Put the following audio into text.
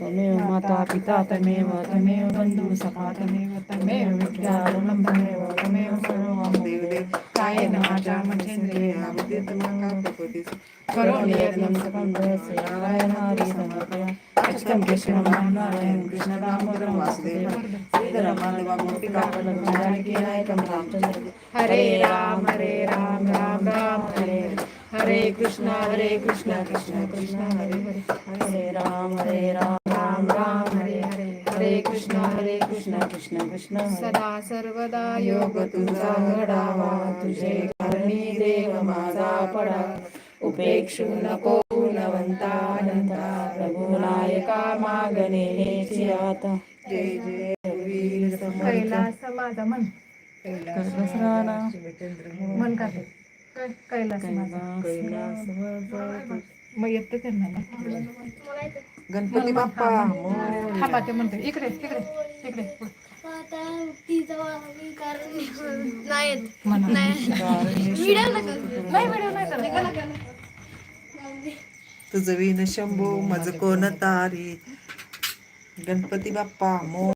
तमेव माता पिता तमेव तमेव बंधू सखा तमेव तमेव विद्यारणं तमेव तमेव सर्वं देवदेव कायेन वाचा मनसेन्द्रिया बुद्धिर्तमः प्रकृतिः करोमि यज्ञं सकलं वयस्य जानकीनायकं रामचन्द्रं हरे राम हरे राम हरे कृष्ण हरे कृष्ण कृष्ण कृष्ण हरे हरे हरे राम हरे राम राम राम हरे हरे हरे कृष्ण हरे कृष्ण कृष्ण कृष्ण सदा सर्वदा योग तुझा घडावा तुझे करणी देव माझा पडा। उपेक्षू नको गुणवंता अनंता प्रभू नायका मागणे आता। जय जय कैलास माझा मन कैलास मन? कै- कैलास माझा कैलास मग येतं त्यांना ना. गणपती बाप्पा थांबा. ते म्हणते. इकडे नाही. करायचा. तुझं विन शंभू माझं कोण तारी. गणपती बाप्पा मो